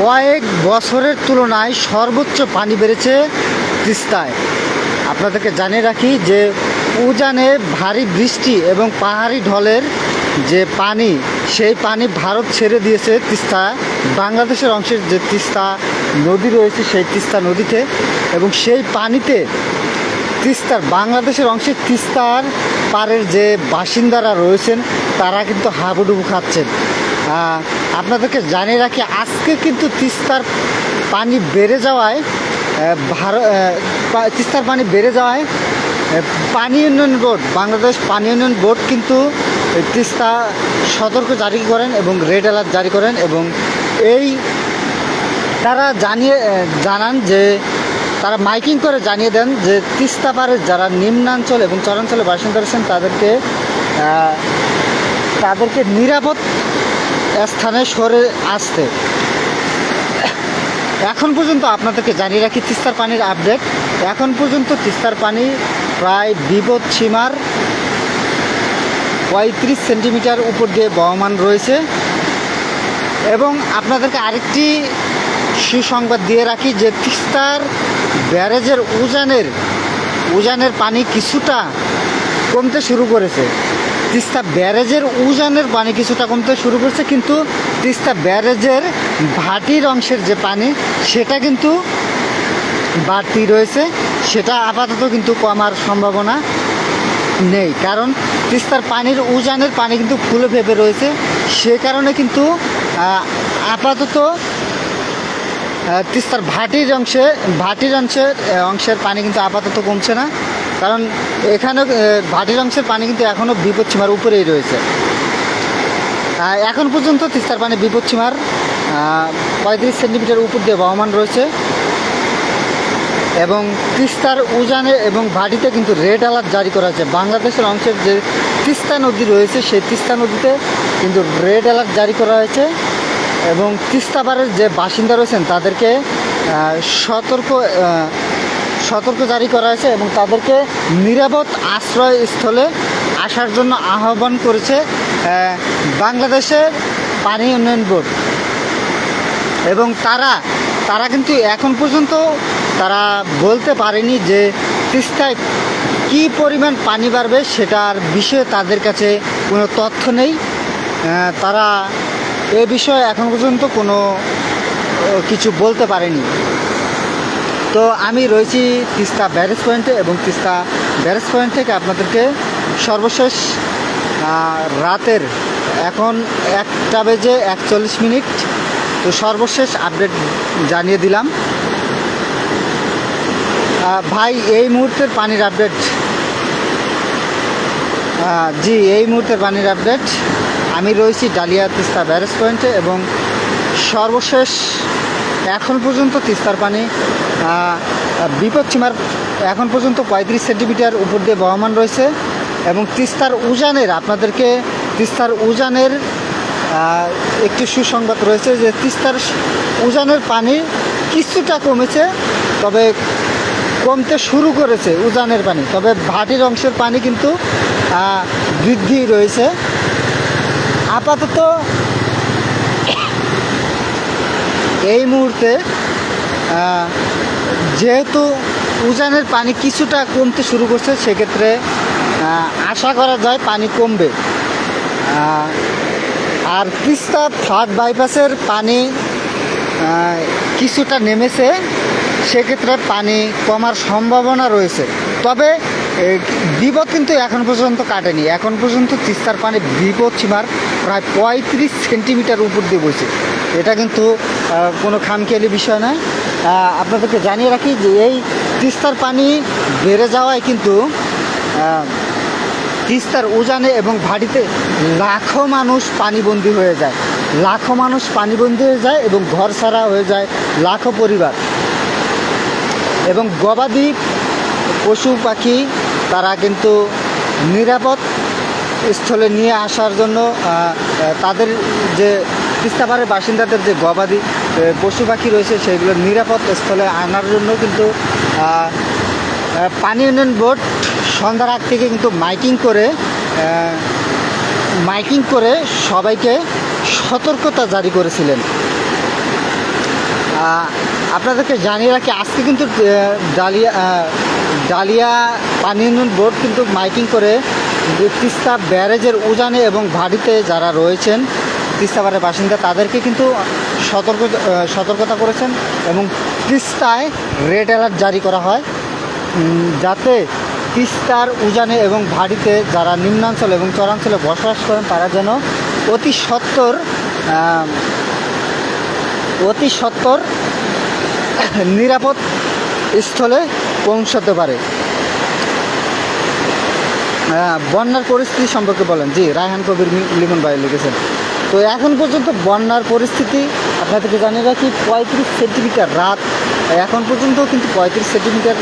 কয়েক বছরের তুলনায় সর্বোচ্চ পানি বেড়েছে তিস্তায়। আপনাদেরকে জানিয়ে রাখি যে উজানে ভারী বৃষ্টি এবং পাহাড়ি ঢলের যে পানি, সেই পানি ভারত ছেড়ে দিয়েছে তিস্তা। বাংলাদেশের অংশের যে তিস্তা নদী রয়েছে, সেই তিস্তা নদীতে এবং সেই পানিতে তিস্তার, বাংলাদেশের অংশে তিস্তার পাড়ের যে বাসিন্দারা রয়েছেন, তারা কিন্তু হাবুডুবু খাচ্ছেন। আপনাদেরকে জানিয়ে রাখি, আজকে কিন্তু তিস্তার পানি বেড়ে যাওয়ায় ভারত তিস্তার পানি বেড়ে যাওয়ায় পানি উন্নয়ন বোর্ড, বাংলাদেশ পানি উন্নয়ন বোর্ড কিন্তু তিস্তা সতর্ক জারি করেন এবং রেড অ্যালার্ট জারি করেন এবং এই তারা জানিয়ে জানান যে, তারা মাইকিং করে জানিয়ে দেন যে তিস্তা পাড়ের যারা নিম্নাঞ্চল এবং চরাঞ্চলে বাসিন্দা রয়েছেন, তাদেরকে তাদেরকে নিরাপদ স্থানে সরে আসতে। এখন পর্যন্ত আপনাদেরকে জানিয়ে রাখি, তিস্তার পানির আপডেট এখন পর্যন্ত তিস্তার পানি প্রায় বিপদ সীমার পঁয়ত্রিশ সেন্টিমিটার উপর দিয়ে বহমান রয়েছে। এবং আপনাদেরকে আরেকটি সুসংবাদ দিয়ে রাখি যে তিস্তার ব্যারেজের উজানের উজানের পানি কিছুটা কমতে শুরু করেছে। তিস্তা ব্যারেজের উজানের পানি কিছুটা কমতে শুরু করছে, কিন্তু তিস্তা ব্যারেজের ভাটির অংশের যে পানি, সেটা কিন্তু বাড়তি রয়েছে। সেটা আপাতত কিন্তু কমার সম্ভাবনা নেই, কারণ তিস্তার পানির উজানের পানি কিন্তু ফুলে ভেবে রয়েছে। সে কারণে কিন্তু আপাতত তিস্তার ভাটির অংশে, ভাটির অংশের অংশের পানি কিন্তু আপাতত কমছে না। কারণ এখানেও ভাটির অংশের পানি কিন্তু এখনও বিপদসীমার উপরেই রয়েছে। এখন পর্যন্ত তিস্তার পানি বিপদসীমার পঁয়ত্রিশ সেন্টিমিটার উপর দিয়ে বহমান রয়েছে। এবং তিস্তার উজানে এবং ভাটিতে কিন্তু রেড অ্যালার্ট জারি করা হয়েছে বাংলাদেশের অংশের যে তিস্তা নদী রয়েছে, সেই তিস্তা নদীতে কিন্তু রেড অ্যালার্ট জারি করা হয়েছে। এবং তিস্তা পাড়ের যে বাসিন্দা রয়েছেন, তাদেরকে সতর্ক সতর্ক জারি করা হয়েছে এবং তাদেরকে নিরাপদ আশ্রয়স্থলে আসার জন্য আহ্বান করেছে বাংলাদেশের পানি উন্নয়ন বোর্ড। এবং তারা তারা কিন্তু এখন পর্যন্ত তারা বলতে পারেনি যে তিস্তায় কী পরিমাণ পানি বাড়বে সেটার বিষয়ে তাদের কাছে কোনো তথ্য নেই। তারা এ বিষয়ে এখন পর্যন্ত কোনো কিছু বলতে পারেনি। তো আমি রয়েছি তিস্তা ব্যারেজ পয়েন্টে এবং তিস্তা ব্যারেজ পয়েন্ট থেকে আপনাদেরকে সর্বশেষ রাতের এখন একটা বেজে একচল্লিশ মিনিট। তো সর্বশেষ আপডেট জানিয়ে দিলাম। ভাই, এই মুহূর্তের পানির আপডেট। জি, এই মুহূর্তের পানির আপডেট। আমি রয়েছি ডালিয়া তিস্তা ব্যারেজ পয়েন্টে এবং সর্বশেষ এখন পর্যন্ত তিস্তার পানি আহ, বিপদসীমার এখন পর্যন্ত পঁয়ত্রিশ সেন্টিমিটার উপর দিয়ে বহমান রয়েছে এবং তিস্তার উজানের আপনাদেরকে তিস্তার উজানের একটি সুসংবাদ রয়েছে যে তিস্তার উজানের পানি কিছুটা কমেছে তবে কমতে শুরু করেছে উজানের পানি। তবে ভাটির অংশের পানি কিন্তু বৃদ্ধি রয়েছে। আপাতত এই মুহূর্তে যেহেতু উজানের পানি কিছুটা কমতে শুরু করছে, সেক্ষেত্রে আশা করা যায় পানি কমবে। আর তিস্তা থার্ড বাইপাসের পানি কিছুটা নেমেছে, সেক্ষেত্রে পানি কমার সম্ভাবনা রয়েছে। তবে বিপদ কিন্তু এখন পর্যন্ত কাটেনি। এখন পর্যন্ত তিস্তার পানি বিপদ সীমার প্রায় পঁয়ত্রিশ সেন্টিমিটার উপর দিয়ে বইছে। এটা কিন্তু কোনো খামখেয়ালি বিষয় নয়। আপনাদেরকে জানিয়ে রাখি যে এই তিস্তার পানি বেড়ে যাওয়ায় কিন্তু তিস্তার উজানে এবং ভাটিতে লাখো মানুষ পানিবন্দী হয়ে যায়। লাখো মানুষ পানিবন্দী হয়ে যায় এবং ঘর ছাড়া হয়ে যায় লাখো পরিবার। এবং গবাদি পশু পাখি তারা কিন্তু নিরাপদ স্থলে নিয়ে আসার জন্য তাদের যে তিস্তাপাড়ের বাসিন্দাদের যে গবাদি পশু পাখি রয়েছে সেগুলো নিরাপদ স্থলে আনার জন্য কিন্তু পানি উন্নয়ন বোর্ড সন্ধ্যার আগ থেকে কিন্তু মাইকিং করে মাইকিং করে সবাইকে সতর্কতা জারি করেছিলেন। আপনাদেরকে জানিয়ে রাখি, আজকে কিন্তু ডালিয়া ডালিয়া পানি উন্নয়ন বোর্ড কিন্তু মাইকিং করে তিস্তা ব্যারেজের উজানে এবং ভাটিতে যারা রয়েছেন তিস্তাবাড়ির বাসিন্দা তাদেরকে কিন্তু সতর্ক সতর্কতা করেছেন এবং তিস্তায় রেড অ্যালার্ট জারি করা হয়। যাতে তিস্তার উজানে এবং ভাটিতে যারা নিম্নাঞ্চল এবং চরাঞ্চলে বসবাস করেন তারা যেন অতি সত্বর আহ, অতি সত্বর নিরাপদ স্থলে পৌঁছতে পারে। বন্যার পরিস্থিতি সম্পর্কে বলেন। জি রায়হান কবির লিমন ভাই লিখেছেন। তো এখন পর্যন্ত বন্যার পরিস্থিতি, আপনাদেরকে জানিয়ে রাখি, পঁয়ত্রিশ সেন্টিমিটার রাত। এখন পর্যন্ত কিন্তু পঁয়ত্রিশ সেন্টিমিটার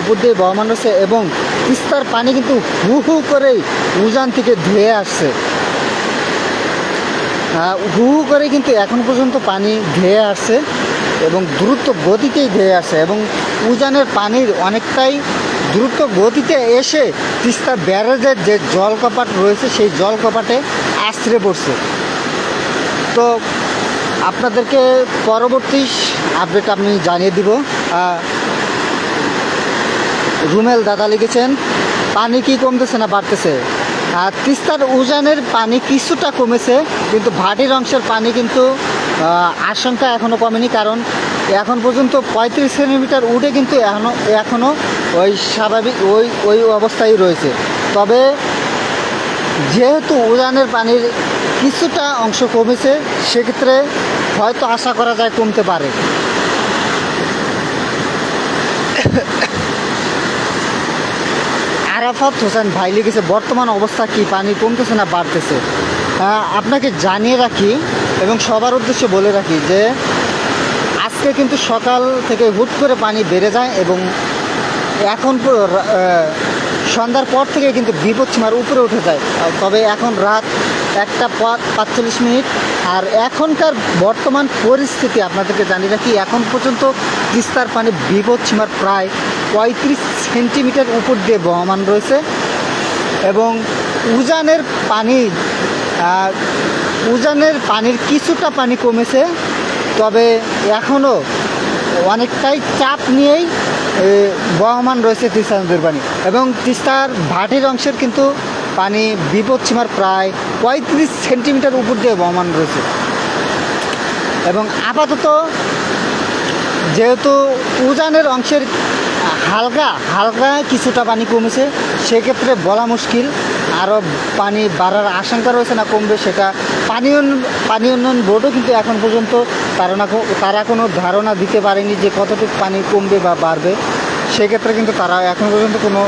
উপর দিয়ে বহমান রয়েছে এবং তিস্তার পানি কিন্তু হু হু করেই উজান থেকে ধুয়ে আসছে। হু হু করে কিন্তু এখন পর্যন্ত পানি ধেয়ে আসছে এবং দ্রুত গতিতেই ধেয়ে আসে এবং উজানের পানির অনেকটাই দ্রুত গতিতে এসে তিস্তা ব্যারেজের যে জলকপাট রয়েছে, সেই জলকপাটে আশ্রে পড়ছে। তো আপনাদেরকে পরবর্তী আপডেট আমি জানিয়ে দিব। রুমেল দাদা লিখেছেন, পানি কি কমতেছে না বাড়তেছে? আর তিস্তার উজানের পানি কিছুটা কমেছে, কিন্তু ভাটির অংশের পানি কিন্তু আশঙ্কা এখনও কমেনি কারণ এখন পর্যন্ত পঁয়ত্রিশ সেন্টিমিটার উঠে কিন্তু এখনও এখনও ওই স্বাভাবিক, ওই ওই অবস্থায় রয়েছে। তবে যেহেতু উজানের পানির কিছুটা অংশ কমেছে, সেক্ষেত্রে হয়তো আশা করা যায় কমতে পারে। আরাফাত হোসেন ভাই লিখেছে, বর্তমান অবস্থা কি? পানি কমতেছে না বাড়তেছে? আপনাকে জানিয়ে রাখি এবং সবার উদ্দেশ্যে বলে রাখি যে, আজকে কিন্তু সকাল থেকে হুট করে পানি বেড়ে যায় এবং এখন সন্ধ্যার পর থেকে কিন্তু বিপদসীমার উপরে উঠে যায়। তবে এখন রাত একটা পাঁচচল্লিশ মিনিট। আর এখনকার বর্তমান পরিস্থিতি আপনাদেরকে জানিয়ে রাখি, এখন পর্যন্ত তিস্তার পানি বিপদসীমার প্রায় পঁয়ত্রিশ সেন্টিমিটার উপর দিয়ে বহমান রয়েছে। এবং উজানের পানি উজানের পানির কিছুটা পানি কমেছে, তবে এখনও অনেকটাই চাপ নিয়েই বহমান রয়েছে তিস্তা নদীর পানি। এবং তিস্তার ভাটির অংশের কিন্তু পানি বিপদসীমার প্রায় পঁয়ত্রিশ সেন্টিমিটার উপর দিয়ে বহমান রয়েছে। এবং আপাতত যেহেতু উজানের অংশের হালকা হালকা কিছুটা পানি কমেছে, সেক্ষেত্রে বলা মুশকিল আরও পানি বাড়ার আশঙ্কা রয়েছে না কমবে সেটা পানি পানি উন্নয়ন বোর্ডও কিন্তু এখন পর্যন্ত তারা না তারা কোনো ধারণা দিতে পারেনি যে কতটুকু পানি কমবে বা বাড়বে। সেক্ষেত্রে কিন্তু তারা এখন পর্যন্ত কোনো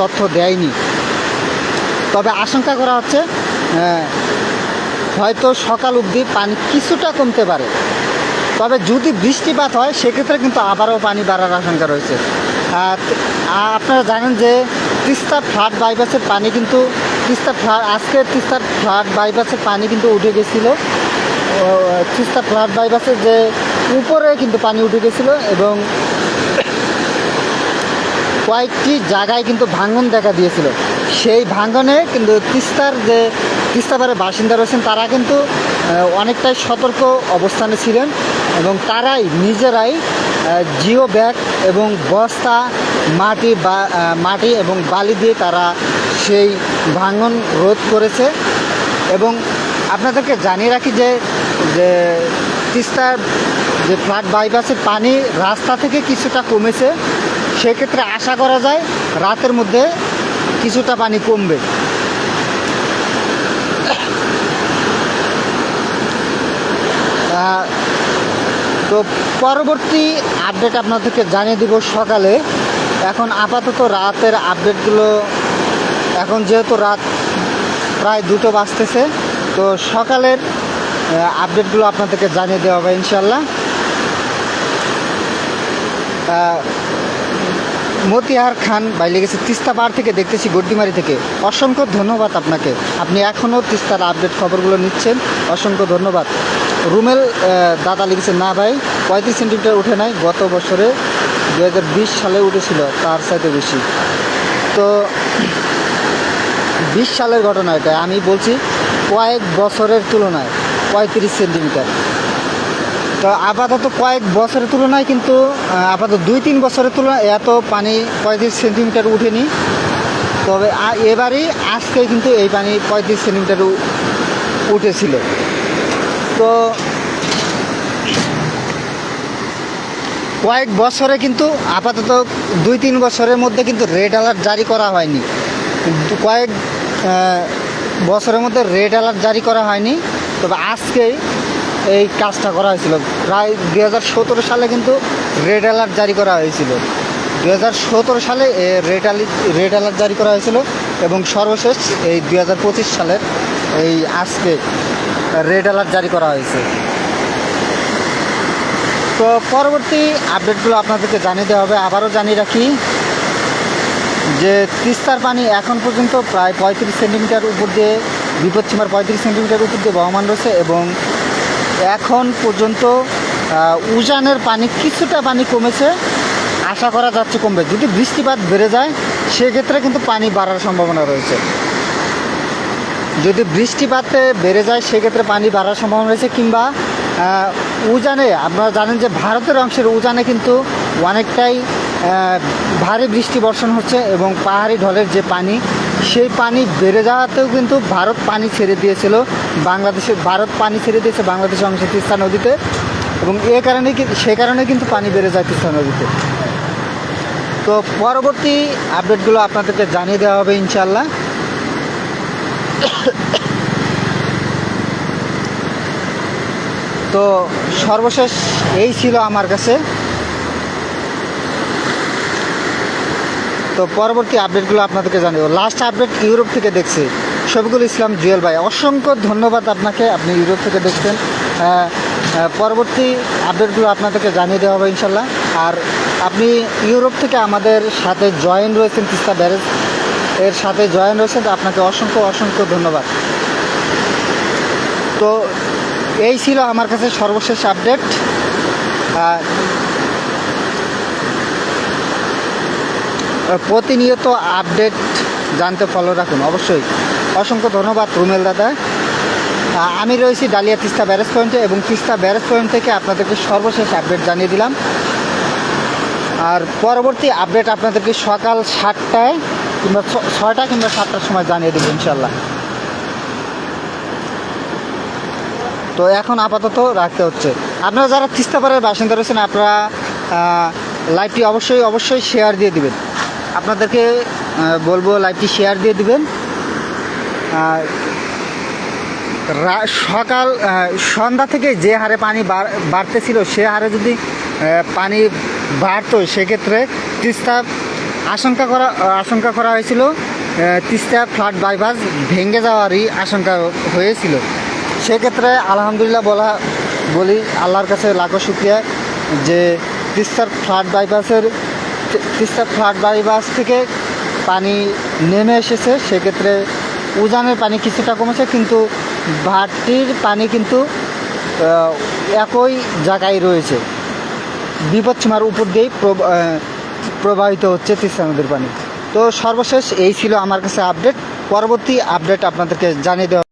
তথ্য দেয়নি। তবে আশঙ্কা করা হচ্ছে হয়তো সকাল অবধি পানি কিছুটা কমতে পারে। তবে যদি বৃষ্টিপাত হয়, সেক্ষেত্রে কিন্তু আবারও পানি বাড়ার আশঙ্কা রয়েছে। আপনারা জানেন যে তিস্তা ফ্লাড বাইপাসের পানি কিন্তু তিস্তা ফ্লাড আজকের তিস্তার ফ্লাড বাইপাসের পানি কিন্তু উঠে গেছিল। তিস্তা ফ্লাড বাইপাসের যে উপরে কিন্তু পানি উঠে গেছিল এবং কয়েকটি জায়গায় কিন্তু ভাঙন দেখা দিয়েছিল। সেই ভাঙনে কিন্তু তিস্তার যে তিস্তাপাড়ের বাসিন্দা রয়েছেন, তারা কিন্তু অনেকটাই সতর্ক অবস্থানে ছিলেন এবং তারাই নিজেরাই জিও ব্যাগ এবং বস্তা, মাটি বা মাটি এবং বালি দিয়ে তারা সেই ভাঙন রোধ করেছে। এবং আপনাদেরকে জানিয়ে রাখি যে যে তিস্তার যে ফ্লাড বাইপাসের পানি রাস্তা থেকে কিছুটা কমেছে, সেক্ষেত্রে আশা করা যায় রাতের মধ্যে কিছুটা পানি কমবে। তো পরবর্তী আপডেট আপনাদেরকে জানিয়ে দিব সকালে। এখন আপাতত রাতের আপডেটগুলো এখন যেহেতু রাত প্রায় দুটো বাজতেছে, তো সকালের আপডেটগুলো আপনাদেরকে জানিয়ে দেওয়া হবে ইনশাল্লাহ মতিহার খান ভাই লেগেছে তিস্তা পাড় থেকে দেখতেছি গড্ডিমারি থেকে। অসংখ্য ধন্যবাদ আপনাকে। আপনি এখনও তিস্তার আপডেট খবরগুলো নিচ্ছেন। অসংখ্য ধন্যবাদ। রুমেল দাদা লিখেছে, না ভাই, পঁয়ত্রিশ সেন্টিমিটার উঠে নাই, গত বছরে দু হাজার বিশ সালে উঠেছিল, তার সাথে বেশি। তো বিশ সালের ঘটনা এটা, আমি বলছি কয়েক বছরের তুলনায়, পঁয়ত্রিশ সেন্টিমিটার। তো আপাতত কয়েক বছরের তুলনায় কিন্তু আপাতত দুই তিন বছরের তুলনায় এত পানি পঁয়ত্রিশ সেন্টিমিটার উঠেনি। তবে এবারেই আজকে কিন্তু এই পানি পঁয়ত্রিশ সেন্টিমিটার উঠেছিল। তো কয়েক বছরে কিন্তু আপাতত দুই তিন বছরের মধ্যে কিন্তু রেড অ্যালার্ট জারি করা হয়নি। কয়েক বছরের মধ্যে রেড অ্যালার্ট জারি করা হয়নি। তবে আজকেই এই কাজটা করা হয়েছিল। প্রায় হাজার সতেরো সালে কিন্তু রেড অ্যালার্ট জারি করা হয়েছিল। হাজার সতেরো সালে রেড রেড অ্যালার্ট জারি করা হয়েছিল এবং সর্বশেষ এই দুই হাজার পঁচিশ সালের এই আজকে রেড অ্যালার্ট জারি করা হয়েছে। তো পরবর্তী আপডেটগুলো আপনাদেরকে জানিয়ে দেওয়া হবে। আবারও জানিয়ে রাখি যে তিস্তার পানি এখন পর্যন্ত প্রায় পঁয়ত্রিশ সেন্টিমিটার উপর দিয়ে বিপদসীমার পঁয়ত্রিশ সেন্টিমিটার উপর দিয়ে বহমান রয়েছে এবং এখন পর্যন্ত উজানের পানি কিছুটা পানি কমেছে। আশা করা যাচ্ছে কমবে। যদি বৃষ্টিপাত বেড়ে যায়, সেক্ষেত্রে কিন্তু পানি বাড়ার সম্ভাবনা রয়েছে। যদি বৃষ্টিপাতে বেড়ে যায়, সেক্ষেত্রে পানি বাড়ার সম্ভাবনা রয়েছে কিংবা উজানে, আপনারা জানেন যে ভারতের অংশের উজানে কিন্তু অনেকটাই ভারী বৃষ্টি বর্ষণ হচ্ছে এবং পাহাড়ি ঢলের যে পানি, সেই পানি বেড়ে যাওয়াতেও কিন্তু ভারত পানি ছেড়ে দিয়েছিল বাংলাদেশে ভারত পানি ছেড়ে দিয়েছে বাংলাদেশের অংশে তিস্তা নদীতে এবং এ কারণে সে কারণে কিন্তু পানি বেড়ে যায় তিস্তা নদীতে। তো পরবর্তী আপডেটগুলো আপনাদেরকে জানিয়ে দেওয়া হবে ইনশাল্লাহ তো সর্বশেষ এই ছিল আমার কাছে। তো পরবর্তী আপডেটগুলো আপনাদেরকে জানিয়ে লাস্ট আপডেট ইউরোপ থেকে দেখছি। শফিকুল ইসলাম, জুয়েল ভাই, অসংখ্য ধন্যবাদ আপনাকে। আপনি ইউরোপ থেকে দেখছেন। পরবর্তী আপডেটগুলো আপনাদেরকে জানিয়ে দেওয়া হবে ইনশাল্লাহ আর আপনি ইউরোপ থেকে আমাদের সাথে জয়েন রয়েছেন তিস্তা ব্যারেজ। এর সাথে জয়েন রয়েছেন, তো আপনাকে অসংখ্য অসংখ্য ধন্যবাদ। তো এই ছিল আমার কাছে সর্বশেষ আপডেট। আর প্রতিনিয়ত আপডেট জানতে ফলো রাখুন, অবশ্যই। অসংখ্য ধন্যবাদ রুমেল দাদা। আমি রয়েছি ডালিয়া তিস্তা ব্যারেজ পয়েন্টে এবং তিস্তা ব্যারেজ পয়েন্ট থেকে আপনাদেরকে সর্বশেষ আপডেট জানিয়ে দিলাম। আর পরবর্তী আপডেট আপনাদেরকে সকাল সাতটায় কিংবা ছয়টা কিংবা সাতটার সময় জানিয়ে দেবো ইনশাল্লাহ। তো এখন আপাতত রাখতে হচ্ছে। আপনারা যারা তিস্তাপাড়ের বাসিন্দা রয়েছেন, আপনারা লাইভটি অবশ্যই অবশ্যই শেয়ার দিয়ে দিবেন। আপনাদেরকে বলব লাইভটি শেয়ার দিয়ে দিবেন। সকাল সন্ধ্যা থেকে যে হারে পানি বাড়- বাড়তেছিল, সে হারে যদি পানি বাড়তো, সেক্ষেত্রে তিস্তা আশঙ্কা করা আশঙ্কা করা হয়েছিল তিস্তা ফ্লাড বাইপাস ভেঙে যাওয়ারই আশঙ্কা হয়েছিল। সেক্ষেত্রে আলহামদুলিল্লাহ বলা, বলি আল্লাহর কাছে লাখো শুক্রিয়া যে তিস্তার ফ্লাড বাইপাসের, তিস্তা ফ্লাড বাইপাস থেকে পানি নেমে এসেছে। সেক্ষেত্রে উজানের পানি কিছুটা কমেছে, কিন্তু ভাটির পানি কিন্তু একই জায়গায় রয়েছে। বিপদসীমার উপর দিয়েই প্রবাহিত হচ্ছে তিস্তা নদীর পানি। তো সর্বশেষ এই ছিল আমার কাছে আপডেট পরবর্তী আপডেট আপনাদেরকে জানিয়ে দেওয়া